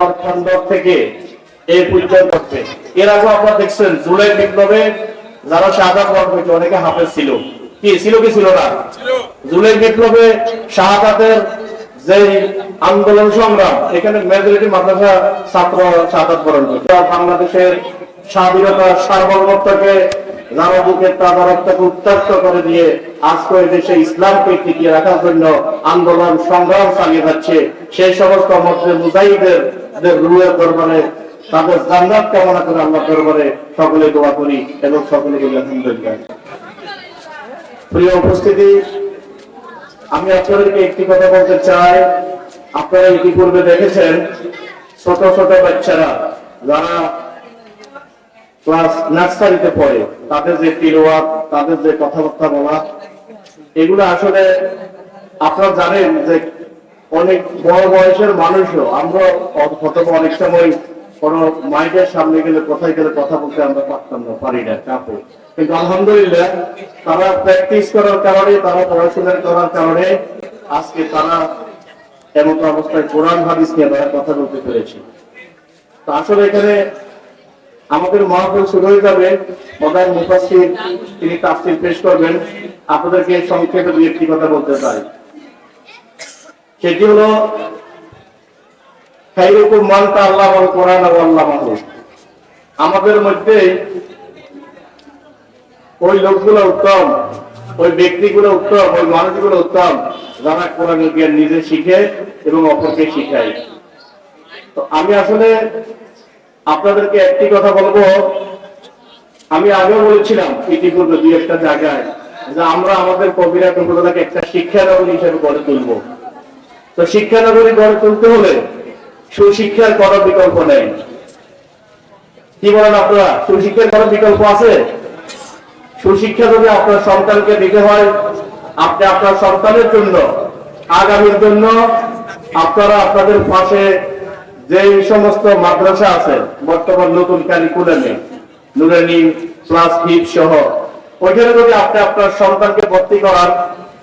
খন্ড থেকে এই পর্যন্ত এর আগে আপনারা দেখছেন জুলাই বিপ্লবে যারা শাহাদাত বরণ হয়েছে অনেকে হাফেজ ছিল। কি ছিল কি ছিল না? জুলাই বিপ্লবে শাহাদাতের যে আন্দোলন সংগ্রাম এখানে মেজরিটি মাদ্রাসা ছাত্র শাহাদাত বরণ করছে। বাংলাদেশের স্বাধীনতা সার্বভৌমত্বকে যারা বুকের তাজা রক্তকে উত্তপ্ত করে দিয়ে আজকে এই দেশে ইসলামকে টিকিয়ে রাখার জন্য আন্দোলন সংগ্রাম চালিয়ে যাচ্ছে। সেই সমস্ত মধ্যে মুজাহিদের রুয়ের দরবারে, তাদের দরবারে সকলে দোয়া করি এবং সকলে উপস্থিতি, আমি একটি কথা বলতে চাই। আপনারা ইতিপূর্বে দেখেছেন, ছোট ছোট বাচ্চারা যারা ক্লাস নার্সারিতে পড়ে, তাদের যে তিরোয়াত, তাদের যে কথাবার্তা বলা, এগুলো আসলে আপনারা জানেন যে অনেক বড় বয়সের মানুষও, আমরা হয়তো অনেক সময় কোন মাইকের সামনে গেলে, কোথায় গেলে কথা বলতে আমরা পারতাম না, পারি না কাপে কিন্তু আলহামদুলিল্লাহ, তারা প্র্যাকটিস করার কারণে, তারা পড়াশোনা করার কারণে, আজকে তারা এমন অবস্থায় কোরআন, হাদিস নিয়ে তারা কথা বলতে পেরেছে। তো আসলে এখানে আমাদের মহাপুর শুরু হয়ে যাবে। প্রধান মুফাসির তিনি তাফসির পেশ করবেন। আপনাদেরকে সংক্ষেপে দুই একটি কথা বলতে চাই। সেটি হলো, খাইরুকুম মান আল্লাহ কোরআন ওয়া আল্লামাহু আমাদের মধ্যে ওই লোকগুলো উত্তম, ওই ব্যক্তিগুলো উত্তম, ওই মানুষগুলো উত্তম, যারা কোরআন জ্ঞান নিজে শিখে এবং অপরকে শিখায়। তো আমি আসলে আপনাদেরকে একটি কথা বলব। আমি আগেও বলেছিলাম ইতিপূর্বে দুই একটা জায়গায় যে আমরা আমাদের কবিরা কবিতাকে একটা শিক্ষা শিক্ষানগরী হিসেবে গড়ে তুলবো। তো শিক্ষানগরী গড়ে তুলতে হলে সুশিক্ষার কোনো বিকল্প নেই। কি বলেন আপনারা? সুশিক্ষার কোনো বিকল্প আছে? সুশিক্ষা যদি আপনার সন্তানকে দিতে হয়, আপনি আপনার সন্তানের জন্য, আগামীর জন্য আপনারা আপনাদের পাশে যে সমস্ত মাদ্রাসা আছে, বর্তমান নতুন কারিকুলামে নুরানি প্লাস হিপ সহ, ওইখানে যদি আপনি আপনার সন্তানকে ভর্তি করান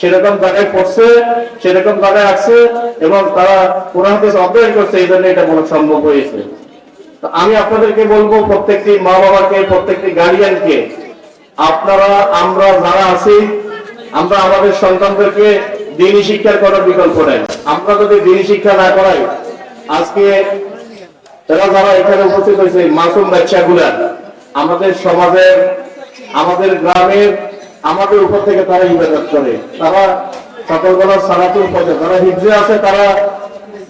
সেরকম জায়গায় পড়ছে, সেরকম জায়গায় আছে এবং তারা কোরআন হাদিস অধ্যয়ন করছে, এই জন্য এটা বলা সম্ভব হয়েছে। আমি আপনাদেরকে বলব, প্রত্যেকটি মা বাবাকে প্রত্যেকটি গার্ডিয়ানকে আপনারা, আমরা যারা আছি, আমরা আমাদের সন্তানদেরকে দিনী শিক্ষার কোনো বিকল্প নেই। আমরা যদি দিনী শিক্ষা না করাই, আজকে তারা যারা এখানে উপস্থিত হয়েছে, মাসুম বাচ্চাগুলা, আমাদের সমাজের, আমাদের গ্রামের আমাদের উপর থেকে তারা ইবাদত করে। তারা সকালবেলা সারাতুর পথে যারা হিজে আছে, তারা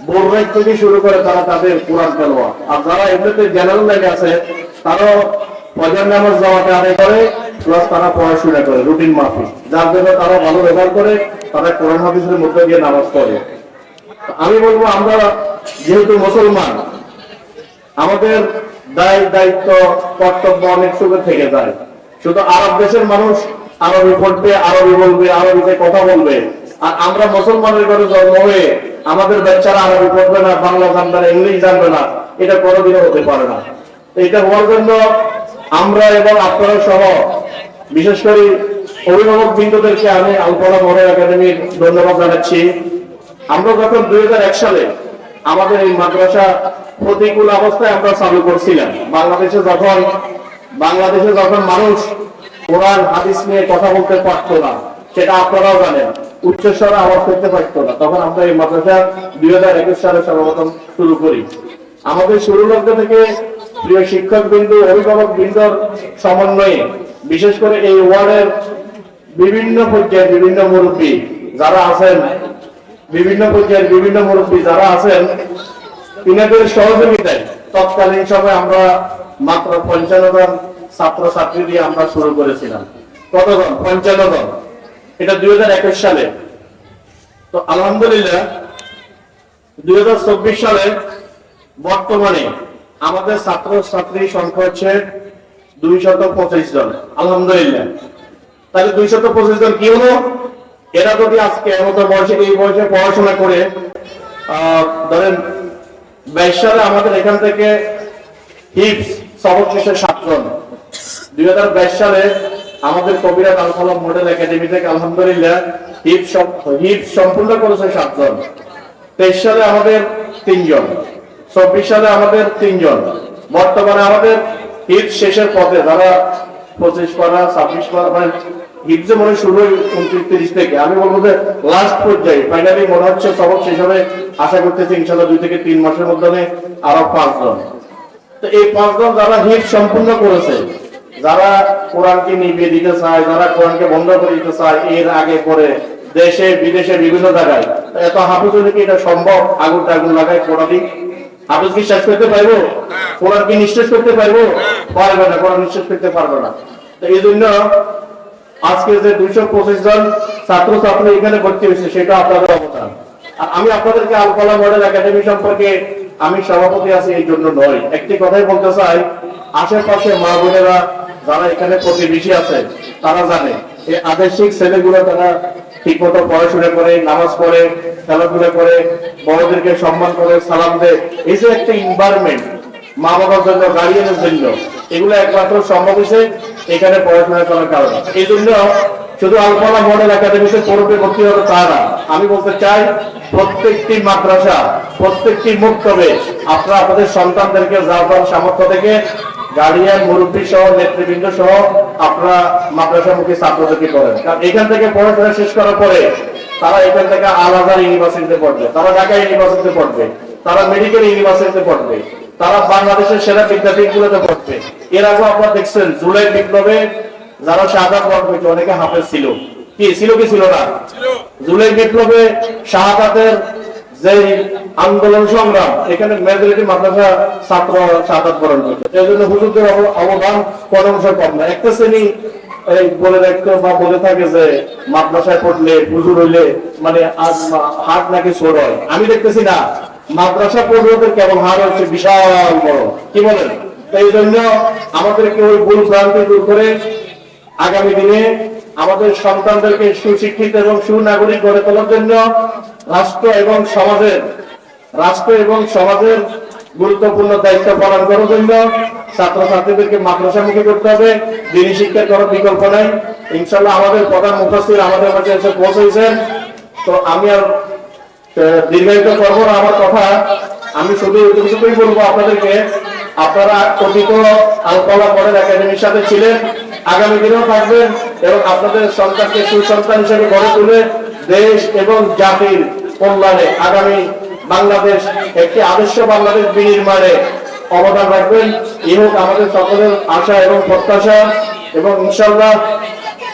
বোরবেক থেকে শুরু করে তারা তাদের কোরআন তেলোয়া আর যারা এমনিতে জেনারেল লাইনে আছে, তারাও ফজর নামাজ যাওয়াতে আদায় করে প্লাস তারা পড়াশোনা করে, রুটিন মাফিক। যার জন্য তারা ভালো ব্যবহার করে, তারা কোরআন হাদিসের মধ্যে গিয়ে নামাজ পড়ে। আমি বলব, আমরা যেহেতু মুসলমান, আমাদের দায় দায়িত্ব কর্তব্য অনেক সুখে থেকে যায়। শুধু আরব দেশের মানুষ আরবি পড়বে আরবি বলবে, আরবিতে কথা বলবে। আর আমরা মুসলমানের ঘরে জন্ম হয়ে আমাদের বাচ্চারা আরবি পড়বে না, বাংলা জানবে না, ইংলিশ জানবে না, এটা কোনোদিনও হতে পারে না। এটা হওয়ার জন্য আমরা এবং আপনারা সহ বিশেষ করে অভিভাবক বৃন্দদেরকে আমি আলপনা মডেল একাডেমির ধন্যবাদ জানাচ্ছি। আমরা যখন দুই হাজার এক সালে আমাদের এই মাদ্রাসা প্রতিকূল অবস্থায় আমরা চালু করছিলাম, বাংলাদেশে যখন বাংলাদেশে যখন মানুষ কোরআন, হাদিস নিয়ে কথা বলতে পারতো না। সেটা আপনারাও জানেন। উচ্চস্বরে আওয়াজ করতে পারতো না। তখন আমরা এই মাদ্রাসা দুই হাজার একুশ সালে সর্বপ্রথম শুরু করি। আমাদের শুরু লগ্ন থেকে প্রিয় শিক্ষক বিন্দু অভিভাবক বৃন্দর সমন্বয়ে, বিশেষ করে এই ওয়ার্ডের বিভিন্ন পর্যায়ে বিভিন্ন মুরব্বী যারা আছেন, বিভিন্ন পর্যায়ের বিভিন্ন মুরব্বী যারা আছেন, তিনাদের সহযোগিতায় তৎকালীন সময় আমরা মাত্র পঞ্চান্ন জন ছাত্র ছাত্রী দিয়ে আমরা শুরু করেছিলাম। কতজন? পঞ্চান্ন জন। এটা দুই হাজার একুশ সালে। তো আলহামদুলিল্লাহ, দুই হাজার চব্বিশ সালে বর্তমানে আমাদের ছাত্র ছাত্রী সংখ্যা হচ্ছে দুইশত পঁচিশ জন। আলহামদুলিল্লাহ। তাহলে দুইশত পঁচিশ জন কি হলো? এরা যদি আজকে মতো বয়সে, এই বয়সে পড়াশোনা করে ধরেন বাইশ সালে আমাদের এখান থেকে হিপস সবক শেষে সাতজন। দুই হাজার বাইশ সালে আমাদের কবিরাজ আলফালাম মডেল একাডেমি থেকে আলহামদুলিল্লাহ হিপস হিপস সম্পূর্ণ করেছে সাতজন। তেইশ সালে আমাদের তিনজন। চব্বিশ সালে আমাদের তিনজন। বর্তমানে আমাদের হিপ শেষের পথে যারা পঁচিশ পারা, ছাব্বিশ পারা মানে হিপসে মনে হয় শুরু উনত্রিশ, তিরিশ থেকে, আমি বলব যে লাস্ট পর্যায়ে ফাইনালি মনে হচ্ছে সবক শেষ হবে। আশা করতেছি ইনশাল্লাহ দুই থেকে তিন মাসের মধ্যে আরও পাঁচজন। তো এই পাঁচজন যারা হিট সম্পূর্ণ করেছে যারা কোরআনকে নিভিয়ে দিতে চায়, যারা কোরআনকে বন্ধ করে দিতে চায়, এর আগে পরে দেশে, বিদেশে, বিভিন্ন জায়গায়। এত হাফিজ হলে কি এটা সম্ভব? আগুন টাগুন লাগায় কোরআন হাফিজ কি শেষ করতে পারব? কোরআন কি নিঃশেষ করতে পারব? পারবে না, কোরআন নিঃশেষ করতে পারবে না। তো এই জন্য আজকে যে দুইশো পঁচিশ জন ছাত্র ছাত্রী এখানে ভর্তি হয়েছে, সেটা আপনাদের অবদান। আর আমি আপনাদেরকে আলফালা মডেল একাডেমি সম্পর্কে আমি সভাপতি আছি, এই জন্য নয়। একটি কথাই বলতে চাই, আশেপাশে মা বোনেরা যারা এখানে প্রতিবেশী আছে, তারা জানে, এই আদর্শিক ছেলেগুলো তারা ঠিক মতো পড়াশোনা করে, নামাজ পড়ে, খেলাধুলা করে, বড়দেরকে সম্মান করে, সালাম দেয়। এই যে একটা এনভায়রনমেন্ট মা বাবার জন্য গার্ডিয়ানের জন্য, এগুলো একমাত্র সম্ভব হয়েছে এখানে পড়াশোনা করার কারণে। এই জন্য শুধু আলফালা মডেল একাডেমিতে পড়বে ভর্তি হবে তা না। আমি বলতে চাই, প্রত্যেকটি মাদ্রাসা, প্রত্যেকটি মুক্তবে আপনারা আপনাদের সন্তানদেরকে যাওয়ার সামর্থ্য থেকে গার্ডিয়ান মুরব্বী সহ নেতৃবৃন্দ সহ আপনারা মাদ্রাসামুখী ছাত্রদেরকে করেন কারণ এখান থেকে পড়াশোনা শেষ করার পরে তারা এখান থেকে আল আজহার ইউনিভার্সিটিতে পড়বে তারা ঢাকা ইউনিভার্সিটিতে পড়বে তারা মেডিকেল ইউনিভার্সিটিতে পড়বে তারা বাংলাদেশের সেরা বিদ্যাপীঠগুলোতে পড়বে। এর আগে আপনারা দেখছেন জুলাই বিপ্লবে যারা করেছে অনেকে হাফেজ ছিল। কি? ছিল কি ছিল না? জুলাই বিপ্লবে শাহাদাতের যে আন্দোলন সংগ্রাম, এখানে মেজরিটি মাদ্রাসা ছাত্র বরণ এই জন্য হুজুরদের অবদান অংশ কম না। একটা শ্রেণি, এই বলে রাখতো বা বলে থাকে যে মাদ্রাসায় পড়লে হুজুর হইলে মানে আজ হাট নাকি হয়। আমি দেখতেছি না, মাদ্রাসা পড়লে কেমন হার হচ্ছে বিশাল বড়। কি বলেন? এই জন্য আমাদেরকে ওই ভুল ভ্রান্তি দূর করে আগামী দিনে আমাদের সন্তানদেরকে সুশিক্ষিত এবং সুনাগরিক গড়ে তোলার জন্য রাষ্ট্র এবং সমাজের, রাষ্ট্র এবং সমাজের গুরুত্বপূর্ণ দায়িত্ব পালন করার জন্য ছাত্রছাত্রীদেরকে মাদ্রাসামুখী করতে হবে। দিনী শিক্ষার কোনো বিকল্প নাই। ইনশাল্লাহ আমাদের প্রধান মুখস্থির আমাদের মাঝে এসে পৌঁছেছেন তো আমি আর দীর্ঘায়িত করব না আমার কথা। আমি শুধু এটুকুই বলব আপনাদেরকে, আপনারা কথিত আলকলা মডেল একাডেমির সাথে ছিলেন। আগামী দিনেও থাকবেন এবং আপনাদের সন্তানকে সুসন্তান হিসেবে গড়ে তুলে দেশ এবং জাতির কল্যাণে আগামী বাংলাদেশ একটি আদর্শ বাংলাদেশ বিনির্মাণে অবদান রাখবেন। এই হোক আমাদের সকলের আশা এবং প্রত্যাশা। এবং ইনশাল্লাহ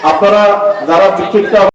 আপনারা যারা বিক্ষিপ্ত